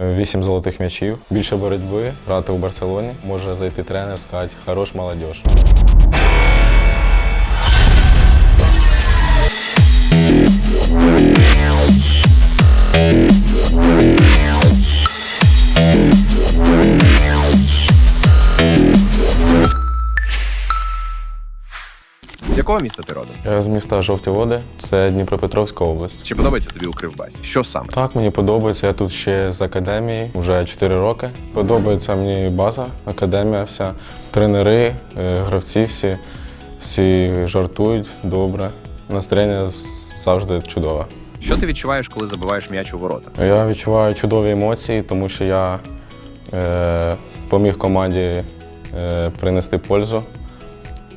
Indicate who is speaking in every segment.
Speaker 1: Вісім золотих м'ячів, більше боротьби, грати у Барселоні. Може зайти тренер, сказати, хорош молодіж.
Speaker 2: З якого міста ти родом?
Speaker 1: Я з міста Жовті Води, це Дніпропетровська область.
Speaker 2: Чи подобається тобі у Кривбасі? Що саме?
Speaker 1: Так, мені подобається. Я тут ще з академії, вже 4 роки. Подобається мені база, академія вся, тренери, е, гравці всі, всі жартують добре. Настроєння завжди чудове.
Speaker 2: Що ти відчуваєш, коли забиваєш м'яч у ворота?
Speaker 1: Я відчуваю чудові емоції, тому що я е, поміг команді е, принести пользу.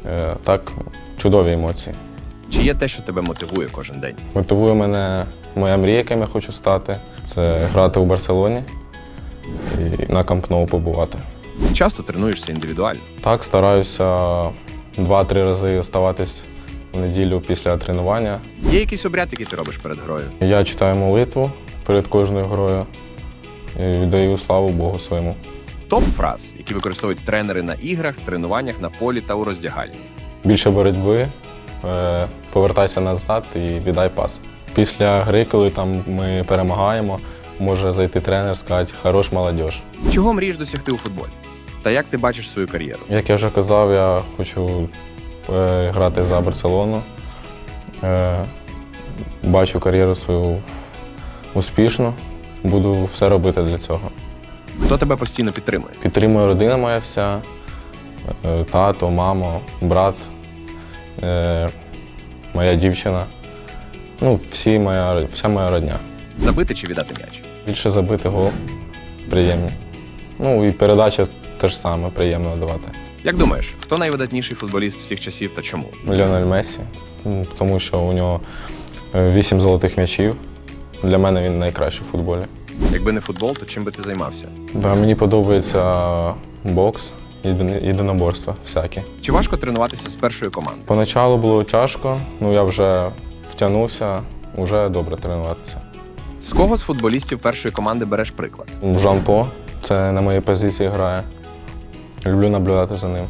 Speaker 1: Е, так, чудові емоції.
Speaker 2: Чи є те, що тебе мотивує кожен день?
Speaker 1: Мотивує мене моя мрія, яким я хочу стати. Це грати у Барселоні і на Камп Ноу побувати.
Speaker 2: Часто тренуєшся індивідуально.
Speaker 1: Так, стараюся два-три рази оставатись в неділю після тренування.
Speaker 2: Є якийсь обряд, який ти робиш перед грою?
Speaker 1: Я читаю молитву перед кожною грою і віддаю славу Богу своєму.
Speaker 2: Топ фраз, які використовують тренери на іграх, тренуваннях на полі та у роздягальні.
Speaker 1: Більше боротьби, е, повертайся назад і віддай пас. Після гри, коли там ми перемагаємо, може зайти тренер, сказати хорош молодіж.
Speaker 2: Чого мрієш досягти у футболі? Та як ти бачиш свою кар'єру?
Speaker 1: Як я вже казав, я хочу е, грати за Барселону. Е, бачу кар'єру свою успішну. Буду все робити для цього.
Speaker 2: Хто тебе постійно підтримує?
Speaker 1: Підтримує родина моя вся, тато, мама, брат, е, моя дівчина. Ну, всі моя, вся моя родня.
Speaker 2: Забити чи віддати м'яч?
Speaker 1: Більше забити гол приємні. Ну і передача теж саме приємно давати.
Speaker 2: Як думаєш, хто найвидатніший футболіст всіх часів та чому?
Speaker 1: Ліонель Мессі, ну, тому що у нього е, вісім золотих м'ячів. Для мене він найкращий в футболі.
Speaker 2: Якби не футбол, то чим би ти займався?
Speaker 1: Да, мені подобається бокс, єдиноборства всякі.
Speaker 2: Чи важко тренуватися з першою командою?
Speaker 1: Поначалу було тяжко, ну я вже втягнувся, вже добре тренуватися.
Speaker 2: З кого з футболістів першої команди береш приклад?
Speaker 1: Жан По це на моїй позиції грає. Люблю наблюдати за ним.